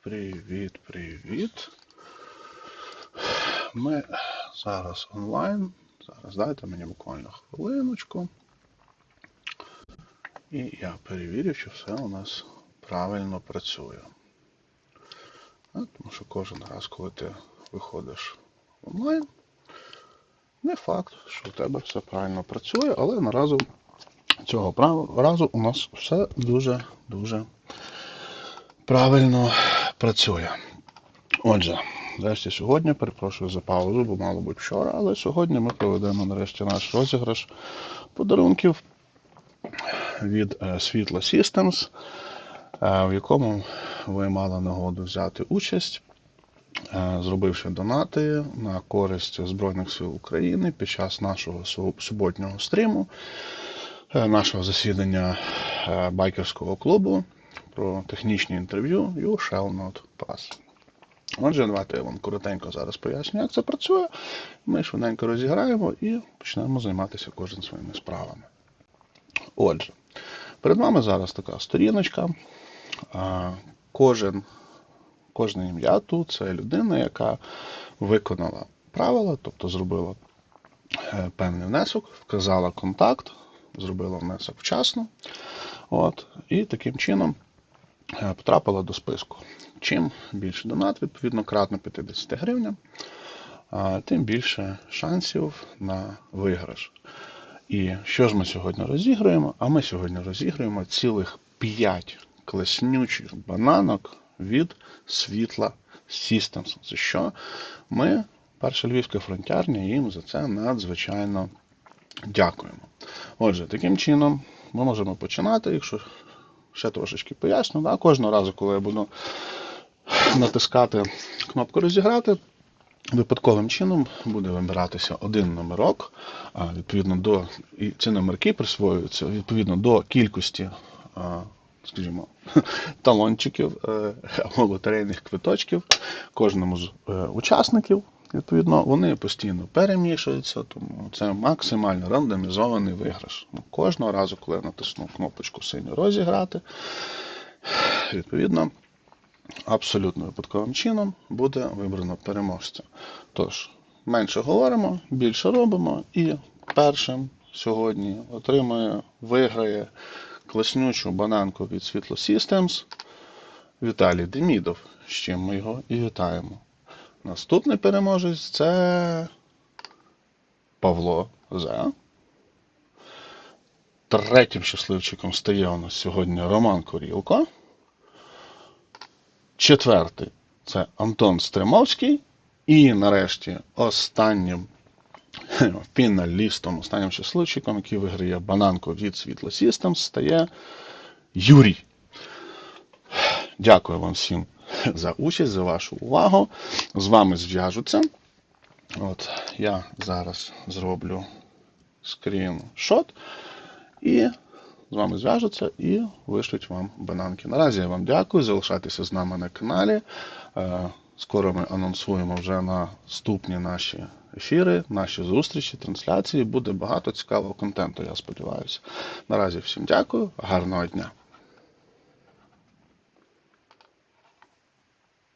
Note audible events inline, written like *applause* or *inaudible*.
Привіт, привіт. Ми зараз онлайн. Зараз дайте мені буквально хвилиночку. І я перевірю, що все у нас правильно працює. Тому що кожен раз, коли ти виходиш онлайн, не факт, що у тебе все правильно працює, але наразі цього разу у нас все дуже-дуже правильно працює. Отже, нарешті сьогодні, перепрошую за паузу, бо мало бути вчора, але сьогодні ми проведемо нарешті наш розіграш подарунків від е, Світла Systems, е, в якому ви мали нагоду взяти участь, е, зробивши донати на користь Збройних сил України під час нашого суботнього стріму, нашого засідання байкерського клубу про технічні інтерв'ю You shall not pass. Отже, давайте я вам коротенько зараз поясню, як це працює. Ми швиденько розіграємо і почнемо займатися кожен своїми справами. Отже, перед вами зараз така сторіночка. Кожен, кожне ім'я тут це людина, яка виконала правила, тобто зробила е, певний внесок, вказала контакт, зробила внесок вчасно. От, і таким чином потрапила до списку. Чим більше донат, відповідно, кратно 50 гривням, тим більше шансів на виграш. І що ж ми сьогодні розіграємо? А ми сьогодні розіграємо цілих 5 класнючих бананок від світла Systems. За що ми, перша львівська фронтярня, їм за це надзвичайно дякуємо. Отже, таким чином ми можемо починати, якщо ще трошечки поясню. Да? Кожного разу, коли я буду натискати кнопку розіграти, випадковим чином буде вибиратися один номерок, відповідно до і ці номерки присвоюються відповідно до кількості, скажімо, *laughs* талончиків е, або лотерейних квиточків кожному з е, учасників. Відповідно, вони постійно перемішуються, тому це максимально рандомізований виграш. Ну, Кожного разу, коли я натисну кнопочку синю розіграти, відповідно, абсолютно випадковим чином буде вибрано переможця. Тож, менше говоримо, більше робимо, і першим сьогодні отримує, виграє класнючу бананку від Світло Systems Віталій Демідов, з чим ми його і вітаємо. Наступний переможець це Павло Зе. Третім щасливчиком стає у нас сьогодні Роман Корілко. Четвертий це Антон Стримовський. І нарешті останнім *laughs* фіналістом, останнім щасливчиком, який виграє бананку від Світло Systems, стає Юрій. Дякую вам всім *laughs* за участь, за вашу увагу. З вами зв'яжуться. От я зараз зроблю скріншот і з вами зв'яжуться і вишлють вам бананки. Наразі я вам дякую. Залишайтеся з нами на каналі. Е, Скоро ми анонсуємо вже наступні наші ефіри, наші зустрічі, трансляції. Буде багато цікавого контенту, я сподіваюся. Наразі всім дякую, гарного дня.